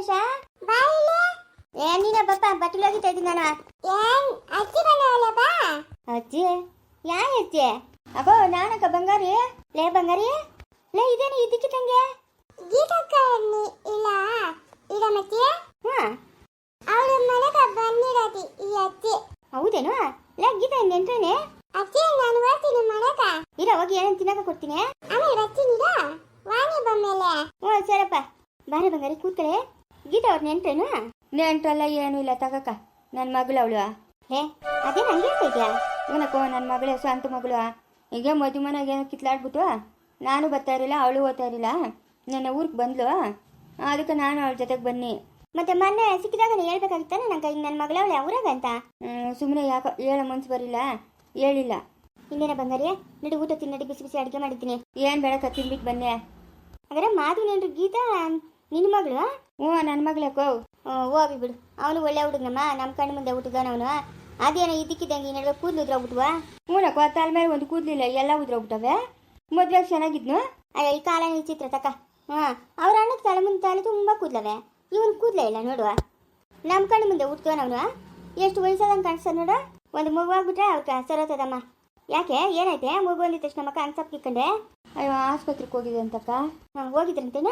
ಗಣೇಶ ಏ ನೀನ ಬಪ್ಪ ಬಟ್ಟಲು ಹೋಗಿತಾ ಇದ್ದೀನಿ ನಾನು ಏನ್ ಅಜ್ಜಿ ಬಂದವಲ್ಲ ಬಾ ಅಜ್ಜಿ ಯಾ ಅಜ್ಜಿ ಅಗೋ ನಾನಕ್ಕ ಬಂಗಾರಿ ಲೇ ಬಂಗಾರಿ ಲೇ ಇದೇನು ಇದಕ್ಕಿದಂಗೆ ಗೀತಕ್ಕ ನೀ ಇಲ್ಲ ಇಲ್ಲ ಮತ್ತೆ ಹಾ ಅವಳ ಮನೆಗೆ ಬಂದಿರೋದು ಈ ಅಜ್ಜಿ ಹೌದೇನು ಲೇ ಗೀತಾ ನೆನ್ರೇನೆ ಅಜ್ಜಿ ನಾನು ಬರ್ತೀನಿ ಮನೆಗ ಇರ ಹೋಗಿ ಏನಂತ ತಿನ್ನಕ ಕೊಡ್ತೀನಿ ಆಮೇಲೆ ಬರ್ತೀನಿಗ ವಾಣಿ ಬಂದ್ಮೇಲೆ ಹ್ಞೂ ಸರಪ್ಪ ಬಾರಿ ಬಂಗಾರಿ ಕೂತ್ಕಳೆ ಗೀತಾ ಅವ್ರ ನೆನ್ಪೇನು? ನೆಂಟ್ರಲ್ಲ ಏನೂ ಇಲ್ಲ ತಗಕ್ಕ ನನ್ನ ಮಗಳು ಅವಳು. ಹೇ ಅದೇ ನಂಗೆ ಇದೆಯಾ? ಇವನಕ್ಕೋ ನನ್ನ ಮಗಳೇ ಸ್ವಂತ ಮಗಳು. ಈಗ ಮದುವೆ ಮನೆಗೆ ಏನೋ ಕಿತ್ಲಾಡ್ಬಿಟ್ಟು ನಾನು ಬರ್ತಾ ಇರಲಿಲ್ಲ ಅವಳು ಓದ್ತಾ ಇರಲಿಲ್ಲ. ನನ್ನ ಊರಿಗೆ ಬಂದ್ಲು. ಅದಕ್ಕೆ ನಾನು ಅವಳ ಜೊತೆಗೆ ಬನ್ನಿ. ಮತ್ತೆ ಮೊನ್ನೆ ಸಿಕ್ಕಿದಾಗ ಹೇಳ್ಬೇಕಾಗಿತ್ತಾನೆ ನಂಗೆ ಈಗ ನನ್ನ ಮಗಳವಳೆ ಅವ್ರಾಗ ಅಂತ? ಸುಮ್ಮನೆ ಯಾಕೋ ಹೇಳೋ ಮನ್ಸು ಬರಿಲ್ಲ. ಹೇಳಿಲ್ಲ. ಇನ್ನೇನ ಬಂಗಾರಿಯ? ನಡಿ ಊಟ ತಿನ್ನಡಿ ಬಿಸಿ ಬಿಸಿ ಅಡುಗೆ ಮಾಡಿದ್ದೀನಿ. ಏನು ಬೇಡ ತಿನ್ಬಿಟ್ಟು ಬನ್ನಿ. ಹಾಗಾದ್ರೆ ಮಾತು ಗೀತಾ ನಿನ್ನ ಮಗಳು? ಹ್ಞೂ ನನ್ನ ಮಗಳಕ್ಕೋ ಹೋಗಿ ಬಿಡು. ಅವನು ಒಳ್ಳೆ ಹುಡುಗನಮ್ಮ ನಮ್ಮ ಕಣ್ಣು ಮುಂದೆ ಹುಟ್ಟಿದವನು. ಅವನು ಅದೇನೋ ಇದಕ್ಕಿದ್ದಂಗೆ ಈ ನಡುವೆ ಕೂದಲು ಉದ್ರೋಗ್ಬಿಟ್ವಾ? ಹ್ಞೂನಕ್ಕೋ ತಲೆ ಮೇಲೆ ಒಂದು ಕೂದಲಿಲ್ಲ ಎಲ್ಲ ಉದ್ರೋಗ್ಬಿಟ್ಟವೆ. ಮದುವೆ ಚೆನ್ನಾಗಿದ್ನು? ಅಯ್ಯ ಈ ಕಾಲ ಚಿತ್ರ ತಕ್ಕ ಹಾಂ ಅವ್ರ ಅಣ್ಣಕ್ಕೆ ತಲೆ ಮುಂದೆ ತಲೆ ತುಂಬ ಕೂದಲವೆ. ಇವನು ಕೂದಲೇ ಇಲ್ಲ ನೋಡುವ. ನಮ್ಮ ಕಣ್ಣು ಮುಂದೆ ಹುಟ್ಟಿದವನವನು? ಎಷ್ಟು ವಯಸ್ಸಾದಂಗೆ ಕಾಣಿಸ್ತಾನೆ ನೋಡು. ಒಂದು ಮಗು ಆಗ್ಬಿಟ್ರೆ ಅವ್ರಿಗೆ ಸರೋತದಮ್ಮ ಯಾಕೆ ಏನೈತೆ ಮಗು ಅಂದಿದ ತಕ್ಷಣ ಮಕ್ಕ ಅನ್ಸಪ್ಪ ಕಿಕ್ಕಂಡೆ ಅಯ್ಯೋ ಆಸ್ಪತ್ರೆಗೆ ಹೋಗಿದೆ ಅಂತಕ್ಕ. ಹಾಂ ಹೋಗಿದ್ರಂತೇನ?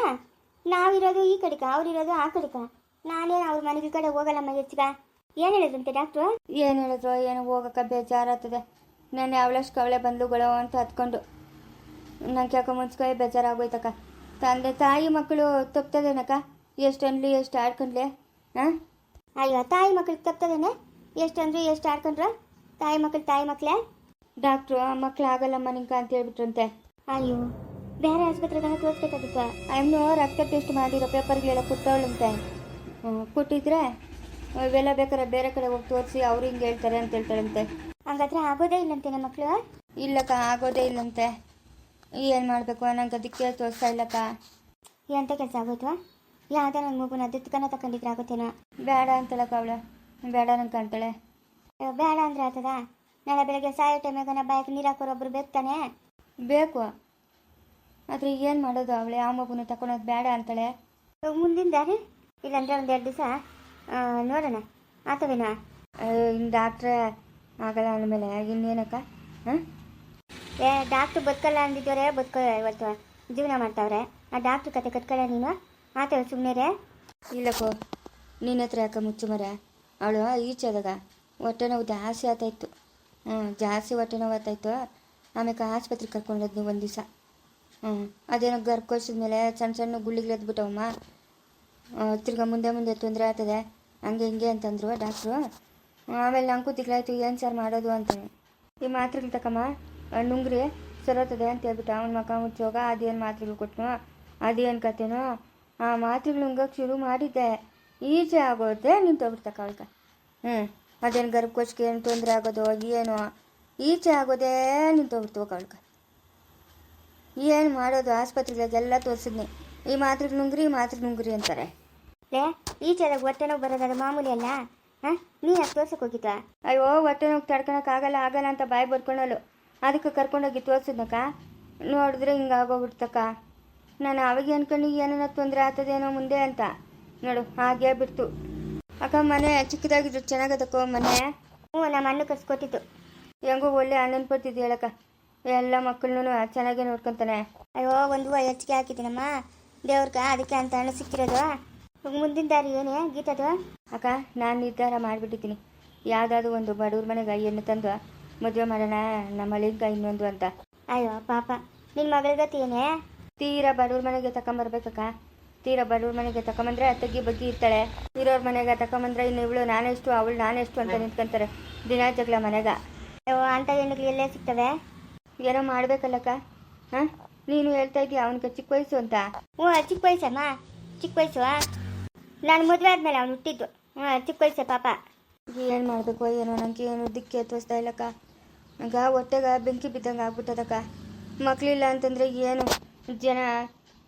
ನಾವಿರೋದು ಈ ಕಡೆಕ ಅವ್ರಿರೋದು ಆ ಕಡೆಕ. ನಾನೇನು ಅವ್ರ ಮನೆಗೆ ಕಡೆ ಹೋಗಲ್ಲಮ್ಮ ಹೆಚ್ಚಿಗ ಏನು ಹೇಳಿದ್ರಂತೆ ಡಾಕ್ಟ್ರು ಏನು ಹೇಳಿದ್ರು? ಏನು ಹೋಗಕ್ಕ ಬೇಜಾರಾಗ್ತದೆ. ನಾನು ಅವಳಷ್ಟು ಅವಳೆ ಬಂದ್ಲುಗಳು ಅಂತ ಹತ್ಕೊಂಡು. ನಂಗೆ ಯಾಕೆ ಮುನ್ಸ್ಕೊಯ್ ಬೇಜಾರಾಗೋಯ್ತಕ್ಕ. ತಂದೆ ತಾಯಿ ಮಕ್ಕಳು ತಪ್ತದೇನಕ್ಕ? ಎಷ್ಟು ಅನ್ಲಿ ಎಷ್ಟು ಆಡ್ಕೊಂಡ್ಲೆ? ಹಾಂ ಅಯ್ಯೋ ತಾಯಿ ಮಕ್ಳಿಗೆ ತಪ್ತದೇನೆ? ಎಷ್ಟು ಅಂದ್ರೆ ಎಷ್ಟು ಆಡ್ಕೊಂಡ್ರು? ತಾಯಿ ಮಕ್ಕಳು ತಾಯಿ ಮಕ್ಕಳೇ ಡಾಕ್ಟ್ರು ಮಕ್ಳು ಆಗಲ್ಲಮ್ಮ ನಿಂಕ ಅಂತ ಹೇಳ್ಬಿಟ್ರಂತೆ. ಅಯ್ಯೋ. ಬೇರೆ ಆಸ್ಪತ್ರೆಗೆ ತೋರಿಸ್ಬೇಕಾಗಿತ್ತು. ಅವನು ರಕ್ತ ಟೆಸ್ಟ್ ಮಾಡಿರೋ ಪೇಪರ್ಗಳೆಲ್ಲ ಕೊಟ್ಟವಳಂತೆ. ಕೊಟ್ಟಿದ್ರೆ ಇವೆಲ್ಲ ಬೇಕಾದ್ರೆ ಬೇರೆ ಕಡೆ ಹೋಗಿ ತೋರಿಸಿ ಅವ್ರು ಹಿಂಗೆ ಹೇಳ್ತಾರೆ ಅಂತ ಹೇಳ್ತಾರಂತೆ ಹಂಗಾದ್ರೆ ಆಗೋದೇ ಇಲ್ಲಂತೆ ನಮ್ಮ ಮಕ್ಕಳು ಇಲ್ಲಕ್ಕ, ಆಗೋದೇ ಇಲ್ಲಂತೆ. ಏನು ಮಾಡಬೇಕು? ನಂಗೆ ಅದಕ್ಕೆ ತೋರಿಸ್ತಾ ಇಲ್ಲಕ್ಕ. ಎಂತ ಕೆಲಸ ಆಗೋಯ್ತು? ಯಾವುದೇ ನನ್ನ ಮಗುನ ದಿತ್ಕನ ತಗೊಂಡಿದ್ರೆ ಆಗುತ್ತೇನೋ ಬೇಡ ಅಂತಳಕ್ಕ ಅವಳು. ಬೇಡ ನಂಗೆ ಕಾಣ್ತಾಳೆ. ಬೇಡ ಅಂದ್ರೆ ಆತದ? ನಾಳೆ ಬೆಳಗ್ಗೆ ಸಾಯೋ ಟೈಮಿಗೆ ನಾ ಬಾಯಕ್ಕೆ ನೀರು ಹಾಕೋರು ಒಬ್ರು ಬೇಕು ಬೇಕು. ಆದರೆ ಏನು ಮಾಡೋದು ಅವಳೆ? ಆ ಮಗುನ ತಗೊಳೋದು ಬೇಡ ಅಂತಾಳೆ. ಮುಂದಿನ ದಾರಿ ಇಲ್ಲಾಂದ್ರೆ ಒಂದು ಎರಡು ದಿವಸ ನೋಡೋಣ. ಆತವೇನ? ಇನ್ನು ಡಾಕ್ಟ್ರೇ ಆಗಲ್ಲ ಅಂದಮೇಲೆ. ಇನ್ನೇನಕ್ಕ? ಹಾಂ? ಏ ಡಾಕ್ಟ್ರು ಬದುಕಲ್ಲ ಅಂದಿದ್ದವ್ರೆ ಬದುಕೋ ಇವತ್ತು. ಜೀವನ ಮಾಡ್ತಾವ್ರೆ. ಆ ಡಾಕ್ಟ್ರ್ ಕತೆ ಕಟ್ಕೊಳ್ಳ ನೀನು? ಆತವ ಸುಮ್ಮನೆ ರೇ ಇಲ್ಲಕ್ಕೋ ನಿನ್ನ ಹತ್ರ ಯಾಕೆ ಮುಚ್ಚು ಮರ ಅವಳು ಈಚೆದಾಗ ಹೊಟ್ಟೆ ನೋವು ಜಾಸ್ತಿ ಆತಾಯಿತ್ತು ಹ್ಞೂ ಜಾಸ್ತಿ ಹೊಟ್ಟೆ ನೋವು ಆತಾಯಿತ್ತು ಆಮೇಲೆ ಆಸ್ಪತ್ರೆಗೆ ಕರ್ಕೊಂಡೋದ್ನಿ ಒಂದು ದಿವಸ. ಹ್ಞೂ ಅದೇನೋ ಗರ್ಭಕೋಶದ ಮೇಲೆ ಸಣ್ಣ ಸಣ್ಣ ಗುಳ್ಳಿಗಳು ಎದ್ಬಿಟ್ಟವಮ್ಮ. ತಿರ್ಗಾ ಮುಂದೆ ಮುಂದೆ ತೊಂದರೆ ಆಗ್ತದೆ. ಹಂಗೆ ಹಿಂಗೆ ಅಂತಂದ್ರು ಡಾಕ್ಟ್ರು. ಆಮೇಲೆ ನಂಗೆ ತಿಗ್ಲಾಯ್ತು ಏನು ಸರ್ ಮಾಡೋದು ಅಂತ. ಈ ಮಾತ್ರೆಗಳು ತಕಮ್ಮ. ನುಂಗ್ರಿ, ಸರೋತದೆ ಅಂತ ಹೇಳ್ಬಿಟ್ಟು ಅವ್ನ ಮಕ ಮುಚ್ಚೋಗ ಅದೇನು ಮಾತ್ರೆಗಳು ಕೊಟ್ಟನು ಅದೇನು ಕತೆನೋ, ಆ ಮಾತ್ರೆಗಳು ನುಂಗಕ್ಕೆ ಶುರು ಮಾಡಿದ್ದೆ. ಈಚೆ ಆಗೋದೆ ನಿಂತೋಗ್ಬಿಡ್ತಕ್ಕ ಅವಳ್ಕ ಹ್ಞೂ ಅದೇನು ಗರ್ಭಕೋಶಕ್ಕೆ ಏನು ತೊಂದರೆ ಆಗೋದು, ಏನು ಈಚೆ ಆಗೋದೇ ನಿಂತೋಗ್ಬಿಡ್ತು ಅವಳ್ಕ ಏನು ಮಾಡೋದು? ಆಸ್ಪತ್ರೆಗಳಿಗೆಲ್ಲ ತೋರಿಸಿದ್ನಿ. ಈ ಮಾತ್ರೆಗೆ ನುಂಗ್ರಿ, ಈ ಮಾತ್ರೆ ನುಂಗ್ರಿ ಅಂತಾರೆ. ಲೇ ಈಚೆದಾಗ ಹೊಟ್ಟೆ ನೋವು ಬರೋದಾದ ಮಾಮೂಲಿ ಅಲ್ಲ? ಹಾಂ? ನೀ ಅದು ತೋರ್ಸಕ್ಕೆ ಹೋಗಿದ್ವಾ? ಅಯ್ಯೋ ಹೊಟ್ಟೆ ನೋವು ತಡ್ಕೊಳಕ್ ಆಗಲ್ಲ ಅಂತ ಬಾಯಿ ಬರ್ಕೊಳ್ಳಲು ಅದಕ್ಕೆ ಕರ್ಕೊಂಡೋಗಿ ತೋರಿಸಿದ್ನಕ್ಕ? ನೋಡಿದ್ರೆ ಹಿಂಗೆ ಆಗೋಗ್ಬಿಡ್ತಕ್ಕ. ನಾನು ಅವಾಗ ಅನ್ಕೊಂಡು ಏನೇನೋ ತೊಂದರೆ ಆಗ್ತದೇನೋ ಮುಂದೆ ಅಂತ. ನೋಡು, ಹಾಗೆ ಬಿಡ್ತು. ಅಕ್ಕ, ಮನೆ ಚಿಕ್ಕದಾಗಿದ್ರು, ಚೆನ್ನಾಗದಕ್ಕೋ ಮನೆ? ಹ್ಞೂ, ನಮ್ಮ ಅಣ್ಣ ಕಸ್ಕೊತಿತ್ತು ಹೆಂಗೋ ಒಳ್ಳೆ ಅಣ್ಣನ ಪಡ್ತಿದ್ದೆ ಹೇಳಕ್ಕ? ಎಲ್ಲ ಮಕ್ಕಳನ್ನೂ ಚೆನ್ನಾಗಿ ನೋಡ್ಕೊತಾನೆ. ಅಯ್ಯೋ ಒಂದು ಹೆಚ್ಚಿಗೆ ಹಾಕಿದ್ದೀನಮ್ಮ. ದೇವ್ರಗ ಅದಕ್ಕೆ ಅಂತ ಅಣ್ಣ ಸಿಕ್ಕಿರೋದು. ಮುಂದಿನ ದಾರಿ ಏನೇ? ಗೀತದು? ಅಕ್ಕ ನಾನು ನಿರ್ಧಾರ ಮಾಡಿಬಿಟ್ಟಿದ್ದೀನಿ. ಯಾವುದಾದ್ರು ಒಂದು ಬಡವ್ರ ಮನೆಗೆ ಹೆಣ್ಣು ತಂದು ಮದುವೆ ಮಾಡೋಣ ನಮ್ಮ ಅಳಿಗ ಇನ್ನೊಂದು ಅಂತ. ಅಯ್ಯೋ ಪಾಪ. ನಿನ್ನ ಮಗಳ ಗತಿ ಏನೇ? ತೀರಾ ಬಡವ್ರ ಮನೆಗೆ ತಕೊಂಬರ್ಬೇಕಕ್ಕ ತೀರಾ ಬಡವ್ರ ಮನೆಗೆ ತಕೊಂಬಂದ್ರೆ ತಗ್ಗಿ ಬಗ್ಗಿ ಇರ್ತಾಳೆ. ಇರೋರ್ ಮನೆಗೆ ತಕೊಂಬಂದ್ರೆ ಇನ್ನು ಇವಳು ನಾನೆಷ್ಟು ಅವಳು ನಾನೆಷ್ಟು ಅಂತ ನಿಂತ್ಕೊಂತಾರೆ. ದಿನ ಜಗಳ ಮನೆಗ. ಅಯ್ಯೋ ಅಂತ ಹೆಣ್ಣುಗಳು ಎಲ್ಲೇ ಸಿಗ್ತವೆ? ಏನೋ ಮಾಡ್ಬೇಕಲ್ಲಕ್ಕ? ಹಾಂ? ನೀನು ಹೇಳ್ತಾ ಇದೀಯ, ಅವನಿಗೆ ಚಿಕ್ಕ ವಯಸ್ಸು ಅಂತ. ಹ್ಞೂ, ಚಿಕ್ಕ ವಯಸ್ಸಮ್ಮ ಚಿಕ್ಕ ವಯಸ್ಸು ನಾನು ಮದುವೆ ಆದ್ಮೇಲೆ ಅವ್ನು ಹುಟ್ಟಿದ್ದು. ಹ್ಞೂ, ಚಿಕ್ಕ ವಯಸ್ಸ ಪಾಪ. ಏನು ಮಾಡಬೇಕು, ಏನೋ ನನಗೆ ಏನು ದಿಕ್ಕಿ ತೋರಿಸ್ತಾ ಇಲ್ಲಕ್ಕ. ನಂಗೆ ಹೊಟ್ಟೆಗೆ ಬೆಂಕಿ ಬಿದ್ದಂಗೆ ಆಗ್ಬಿಟ್ಟದಕ್ಕ. ಮಕ್ಕಳಿಲ್ಲ ಅಂತಂದರೆ ಏನು? ಜನ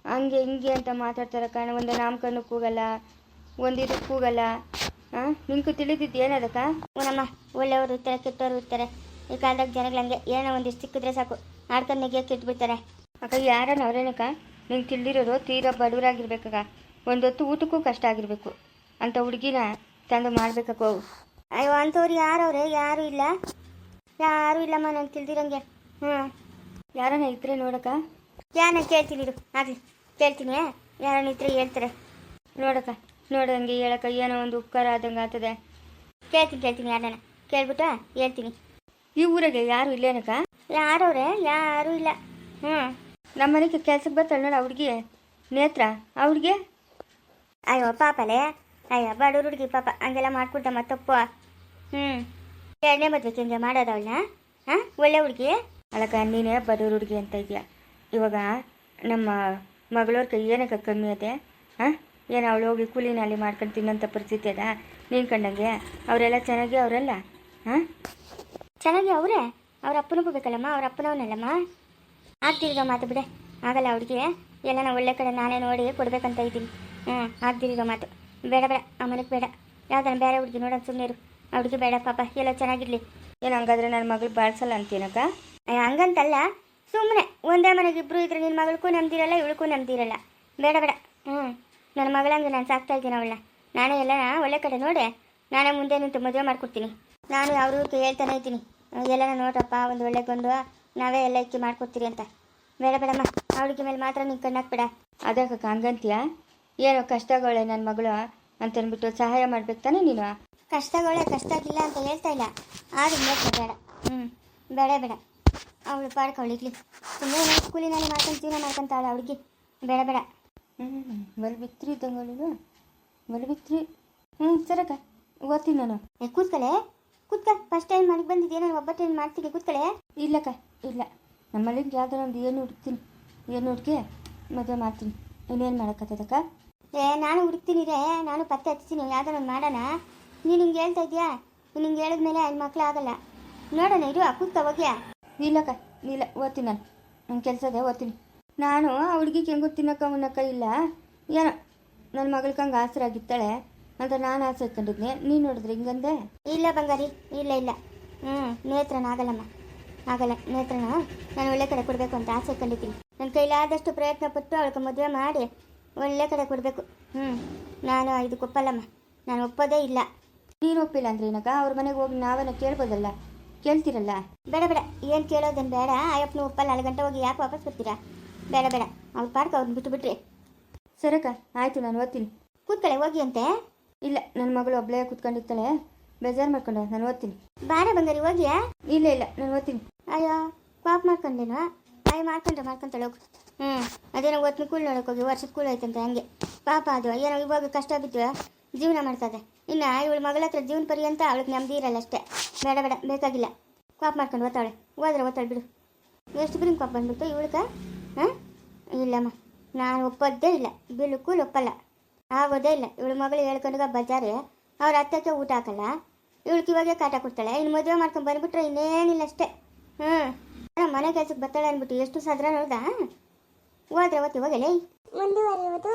ಹಂಗೆ ಹಿಂಗೆ ಅಂತ ಮಾತಾಡ್ತಾರಕ್ಕ. ಒಂದು ನಾಮಕರಣಕ್ಕೆ ಹೋಗಲ್ಲ ಒಂದು ಇದಕ್ಕೆ ಹೋಗಲ್ಲ ಹಾಂ? ನಿಂಗೆ ತಿಳಿದಿದ್ದು ಏನದಕ್ಕ? ಹ್ಞೂನಮ್ಮ ಒಳ್ಳೆಯವರು ಇರ್ತಾರೆ ಕೆಟ್ಟವರು ಇರ್ತಾರೆ ಈ ಕಾಲದಾಗ ಜನಗಳು ಹಂಗೆ ಏನೋ ಒಂದಿಷ್ಟು ಸಿಕ್ಕಿದ್ರೆ ಸಾಕು. ಮಾಡ್ಕೊಂಡು ನೆಗೆ ಇಟ್ಬಿಡ್ತಾರೆ. ಅಕ್ಕ ಯಾರನ್ನ ನವರೇನಕ್ಕ ನಿಂಗೆ ತಿಳಿದಿರೋರು ತೀರಾ ಬಡವರಾಗಿರ್ಬೇಕಾಗ ಒಂದೊತ್ತು ಊಟಕ್ಕೂ ಕಷ್ಟ ಆಗಿರಬೇಕು. ಅಂತ ಹುಡುಗಿನ ತಂದು ಮಾಡ್ಬೇಕಕ್ಕೋ ಅಯ್ಯೋ ಅಂಥವ್ರು ಯಾರವ್ರೆ? ಯಾರು ಇಲ್ಲ. ಯಾರೂ ಇಲ್ಲಮ್ಮ ನಂಗೆ ತಿಳಿದಿರಂಗೆ. ಹ್ಞೂ. ಯಾರನ್ನ ಇದ್ರೆ ನೋಡಕ್ಕ? ಯಾರನ್ನ ಕೇಳ್ತೀನಿ ಇರು. ಆಗಲಿ. ಕೇಳ್ತೀನಿ ಯಾರನ್ನ ಇದ್ರೆ ಹೇಳ್ತಾರೆ. ನೋಡಕ್ಕ ನೋಡಂಗೆ ಹೇಳಕ್ಕ. ಏನೋ ಒಂದು ಉಪಕಾರ ಆದಂಗೆ ಆಗ್ತದೆ. ಕೇಳ್ತೀನಿ ಕೇಳ್ತೀನಿ ಯಾರನ್ನ. ಕೇಳ್ಬಿಟ್ಟು ಹೇಳ್ತೀನಿ. ಈ ಊರಾಗೆ ಯಾರು ಇಲ್ಲ ಇಲ್ಲೇನಕ್ಕ ಯಾರವ್ರೆ? ಯಾರು ಇಲ್ಲ. ಹ್ಞೂ ನಮ್ಮ ಮನೆಗೆ ಕೆಲ್ಸಕ್ಕೆ ಬರ್ತಾಳೆ ನೋಡ ಹುಡುಗಿ. ನೇತ್ರ ಹುಡುಗಿ? ಅಯ್ಯೋ ಪಾಪಲೇ. ಅಯ್ಯೋ ಬಡವ್ರ ಹುಡುಗಿ ಪಾಪ. ಹಂಗೆಲ್ಲ ಮಾಡ್ಕೊಡ್ತಮ್ಮ ತಪ್ಪು ಹ್ಞೂ ಎರಡನೇ ಮದ್ವೆಗೆ ಹಿಂಗೆ ಮಾಡೋದು ಅವಳನ್ನ ಹಾಂ? ಒಳ್ಳೆ ಹುಡುಗಿ? ಅಲ್ಲಕ್ಕ ನೀನೇ ಬಡವ್ರ ಹುಡುಗಿ ಅಂತ ಇದೆಯಾ? ಇವಾಗ ನಮ್ಮ ಮಗಳವ್ರ ಕೈ ಏನಕ್ಕ ಕಮ್ಮಿ ಅದೆ? ಹಾಂ? ಏನು ಅವಳು ಹೋಗಿ ಕೂಲಿನಲ್ಲಿ ಮಾಡ್ಕೊಂಡು ತಿನ್ನೋಂಥ ಪರಿಸ್ಥಿತಿ ಅದ? ನೀನು ಕಂಡಂಗೆ? ಅವರೆಲ್ಲ ಚೆನ್ನಾಗಿ ಅವರೆಲ್ಲ? ಹಾಂ? ಚೆನ್ನಾಗಿ ಅವರೇ? ಅವ್ರ ಅಪ್ಪನಿಗೂ ಬೇಕಲ್ಲಮ್ಮ ಅವ್ರ ಅಪ್ಪನವನಲ್ಲಮ್ಮ? ಆಗ್ತಿರ್ಗ ಮಾತು ಬಿಡೆ. ಆಗಲ್ಲ ಅವ್ರಿಗೆ ಎಲ್ಲ ನಾವು ಒಳ್ಳೆ ಕಡೆ ನಾನೇ ನೋಡಿ ಕೊಡ್ಬೇಕಂತ ಇದ್ದೀನಿ. ಹ್ಞೂ ಆಗ್ತಿರ್ಗ ಮಾತು. ಬೇಡ ಬೇಡ. ಅಮ್ಮನಿಗೆ ಬೇಡ. ಯಾವ್ದಾನ ಬೇರೆ ಹುಡುಗಿ ನೋಡೋಣ ಸುಮ್ಮನೆ ಇರು. ಅವ್ರಿಗೆ ಬೇಡ ಪಾಪ. ಎಲ್ಲ ಚೆನ್ನಾಗಿರ್ಲಿ. ಏನು ಹಂಗಾದ್ರೆ ನನ್ನ ಮಗಳು ಬಾಳ್ಸಲ್ಲ ಅಂತೀನಕ್ಕ? ಹಂಗಂತಲ್ಲ. ಸುಮ್ಮನೆ ಒಂದೇ ಮನೆಗೆ ಇಬ್ಬರು ಇದ್ರೆ ನಿನ್ನ ಮಗಳಿಗೂ ನಂಬ್ದಿರಲ್ಲ ಇವಳಿಗೂ ನಂಬ್ದಿರಲ್ಲ ಬೇಡ ಬೇಡ. ಹ್ಞೂ ನನ್ನ ಮಗಳಂಗೆ ನಾನು ಸಾಕ್ತಾ ಇದ್ದೀನಿ ಅವಳನ್ನ. ನಾನೇ ಎಲ್ಲ ಒಳ್ಳೆ ಕಡೆ ನೋಡಿ ನಾನೇ ಮುಂದೆ ನಿಂತು ಮದುವೆ ಮಾಡ್ಕೊಡ್ತೀನಿ. ನಾನು ಅವರು ಹೇಳ್ತಾನೆ ಇದ್ದೀನಿ. ಎಲ್ಲ ನೋಡ್ರಪ್ಪ ಒಂದು ಒಳ್ಳೆ ಗೊಂದು ನಾವೇ ಎಲ್ಲ ಇಕ್ಕಿ ಮಾಡ್ಕೊಡ್ತೀರಿ ಅಂತ. ಬೇಡ ಬೇಡಮ್ಮ ಅವಳಿಗೆ ಮೇಲೆ ಮಾತ್ರ ನೀನು ಕಣ್ಣಾಕ್ಬೇಡ. ಅದಕ್ಕೆ ಹಂಗಂತೀಯ? ಏನೋ ಕಷ್ಟಗಳೇ ನನ್ನ ಮಗಳು ಅಂತನ್ಬಿಟ್ಟು ಸಹಾಯ ಮಾಡ್ಬೇಕು ತಾನೆ ನೀನು? ಕಷ್ಟಗಳೇ ಕಷ್ಟ ಆಗಿಲ್ಲ ಅಂತ ಹೇಳ್ತಾ ಇಲ್ಲ. ಆದ್ರೆ ಬೇಡ. ಹ್ಞೂ ಬೇಡ ಬೇಡ. ಅವಳು ಪಾಡ್ಕೊಳ್ಳಿಗ್ಲಿ ಸುಮ್ಮನೆ ಸ್ಕೂಲಿನಲ್ಲಿ ಮಾಡ್ಕೊಂಡು ಜೀವನ ಮಾಡ್ಕೊಂತಾಳೆ ಅವಳಿಗೆ. ಬೇಡ ಬೇಡ. ಹ್ಞೂ ಬಲ್ ಬಿತ್ರಿ ಇದ್ದಂಗೆ ಅವಳಿಗೆ ಬಲ್ ಬಿತ್ರಿ ಹ್ಞೂ ಸರಕ್ಕ ಓದ್ತೀನಿ ನಾನು. ಕೂತ್ಕಳೆ? ಕೂತ್ಕ ಫಸ್ಟ್ ಟೈಮ್ ಮನೆಗೆ ಬಂದಿದ್ದೆ ನಾನು ಒಬ್ಬಟ್ಟು ಮಾಡ್ತೀನಿ. ಕೂತ್ಕಳೆ? ಇಲ್ಲಕ್ಕ, ಇಲ್ಲ. ನಮ್ಮ ಮನೆಗೆ ಯಾವ್ದಾರ ಒಂದು ಏನು ಹುಡುಕ್ತೀನಿ? ಏನು ಹುಡುಕಿ ಮದುವೆ ಮಾಡ್ತೀನಿ. ಇನ್ನೇನು ಮಾಡೋಕ್ಕತ್ತದಕ್ಕ ಏ, ನಾನು ಹುಡುಕ್ತೀನಿ ರೇ. ನಾನು ಪತ್ತೆ ಹಚ್ತೀನಿ. ಯಾವ್ದಾರ ಒಂದು ಮಾಡೋಣ. ನೀನು ಹಿಂಗೆ ಹೇಳ್ತಾ ಇದೆಯಾ? ನೀನು ಹಿಂಗೆ ಹೇಳಿದ್ಮೇಲೆ ಹೆಣ್ಣು ಮಕ್ಳು ಆಗಲ್ಲ. ನೋಡೋಣ, ಇರು ಕೂತ್ಕ, ಹೋಗ್ಯಾ. ಇಲ್ಲಕ್ಕ, ಇಲ್ಲ, ಓದ್ತೀನಿ ನಾನು. ನನ್ನ ಕೆಲಸದೇ ಓದ್ತೀನಿ. ನಾನು ಆ ಹುಡುಗಿಗೆ ಹೆಂಗೂ ತಿನ್ನಕ್ಕ ಉಣ್ಣಕ್ಕ ಇಲ್ಲ? ಏನೋ ನನ್ನ ಮಗಳ್ಗೆ ಹಂಗೆ ಆಸರಾಗಿತ್ತಾಳೆ ಅಂತ ನಾನು ಆಸೆ ಇಟ್ಕೊಂಡಿದ್ನೆ ನೀನು ನೋಡಿದ್ರೆ ಹಿಂಗಂದೆ? ಇಲ್ಲ ಬಂಗಾರಿ ಇಲ್ಲ ಇಲ್ಲ. ಹ್ಞೂ ನೇತ್ರನ ಆಗಲ್ಲಮ್ಮ. ಆಗಲ್ಲ ನೇತ್ರನ ನಾನು ಒಳ್ಳೆ ಕಡೆ ಕೊಡಬೇಕು ಅಂತ ಆಸೆ ಇಟ್ಕೊಂಡಿದ್ದೀನಿ ನನ್ನ ಕೈಲಾದಷ್ಟು ಪ್ರಯತ್ನ ಪಟ್ಟು ಅವಳಿಗೆ ಮದುವೆ ಮಾಡಿ ಒಳ್ಳೆ ಕಡೆ ಕೊಡಬೇಕು. ಹ್ಞೂ ನಾನು ಇದಕ್ಕೆ ಒಪ್ಪಲ್ಲಮ್ಮ ನಾನು ಒಪ್ಪೋದೇ ಇಲ್ಲ. ನೀನು ಒಪ್ಪಿಲ್ಲ ಅಂದ್ರೆ ಏನಕ್ಕ? ಅವ್ರ ಮನೆಗೆ ಹೋಗಿ ನಾವೇನೋ ಕೇಳ್ಬೋದಲ್ಲ? ಕೇಳ್ತಿರಲ್ಲ? ಬೇಡ ಬೇಡ. ಏನು ಕೇಳೋದೇನು ಬೇಡ. ಆಯಪ್ಪನ ಒಪ್ಪಲ್ಲ. ಅಲ್ಲಿ ಗಂಟೆ ಹೋಗಿ ಯಾಕೆ ವಾಪಸ್ ಬರ್ತೀರಾ? ಬೇಡ ಬೇಡ. ಅವ್ರು ಪಾರ್ಕ್ ಅವ್ರನ್ನ ಬಿಟ್ಟು ಬಿಟ್ರಿ ಸರಕ್ಕ ಆಯಿತು ನಾನು ಓದ್ತೀನಿ. ಕೂತ್ಕಳೆ ಹೋಗಿ ಅಂತೆ. ಇಲ್ಲ ನನ್ನ ಮಗಳು ಒಬ್ಬಳೇ ಕುತ್ಕೊಂಡಿರ್ತಾಳೆ. ಬೇಜಾರು ಮಾಡ್ಕೊಂಡೆ ನಾನು ಓದ್ತೀನಿ. ಬಾರ ಬಂಗಾರಿ ಹೋಗ್ಯಾ ಇಲ್ಲ ಇಲ್ಲ ನಾನು ಓದ್ತೀನಿ. ಅಯ್ಯೋ ಪಾಪ ಮಾಡ್ಕೊಂಡೇನೋ ಅಯ್ಯ ಮಾಡ್ಕೊಂಡ್ರೆ ಮಾಡ್ಕೊಂತಾಳೆ ಹೋಗು. ಹ್ಞೂ ಅದೇನೋ ಓದ್ನ ಕೂಲ್ ನೋಡಕ್ಕೆ ಹೋಗಿ ವರ್ಷದ ಕೂಲ್ ಐತಂತೆ ಹಂಗೆ. ಪಾಪ ಅದು ಏನೋ ಇವಾಗ ಕಷ್ಟ ಬಿದ್ದು ಜೀವನ ಮಾಡ್ತದೆ ಇನ್ನು ಇವಳು ಮಗಳ ಹತ್ರ ಜೀವನ ಪರ್ಯಂತ ಅವಳಿಗೆ ನೆಮ್ಮದಿ ಇರಲ್ಲ ಅಷ್ಟೇ. ಬೇಡ ಬೇಡ ಬೇಕಾಗಿಲ್ಲ. ಪಾಪ ಮಾಡ್ಕೊಂಡು ಓದ್ತಾಳೆ. ಹೋದ್ರೆ ಓದ್ತಾಳೆ ಬಿಡು. ಎಷ್ಟು ಬಿರಿನ ಪಾಪ ಬಂದ್ಬಿಟ್ಟು ಇವಳಿಗೆ? ಹಾಂ? ಇಲ್ಲಮ್ಮ ನಾನು ಒಪ್ಪೋದೇ ಇಲ್ಲ. ಬಿಲ್ಕುಲ್ ಒಪ್ಪಲ್ಲ. ಆಗೋದೇ ಇಲ್ಲ. ಇವಳು ಮಗಳು ಹೇಳ್ಕೊಂಡಾಗ ಬಜಾರೆ. ಅವ್ರ ಅತ್ತಕ್ಕೆ ಊಟ ಹಾಕಲ್ಲ. ಇವಳಿಗೆ ಇವಾಗೆ ಕಾಟ ಕೊಡ್ತಾಳೆ. ಇನ್ನು ಮದುವೆ ಮಾಡ್ಕೊಂಡು ಬಂದ್ಬಿಟ್ರೆ ಇನ್ನೇನಿಲ್ಲ ಅಷ್ಟೇ. ಹ್ಞೂ ಮನೆ ಕೆಲ್ಸಕ್ಕೆ ಬರ್ತಾಳೆ ಅಂದ್ಬಿಟ್ಟು ಎಷ್ಟು ಸದ್ರ ನೋಡ್ದ ಹೋದ್ರೆ ಅವತ್ತು ಇವಾಗಲೇ ಮುಂದುವರಿಯುವುದು.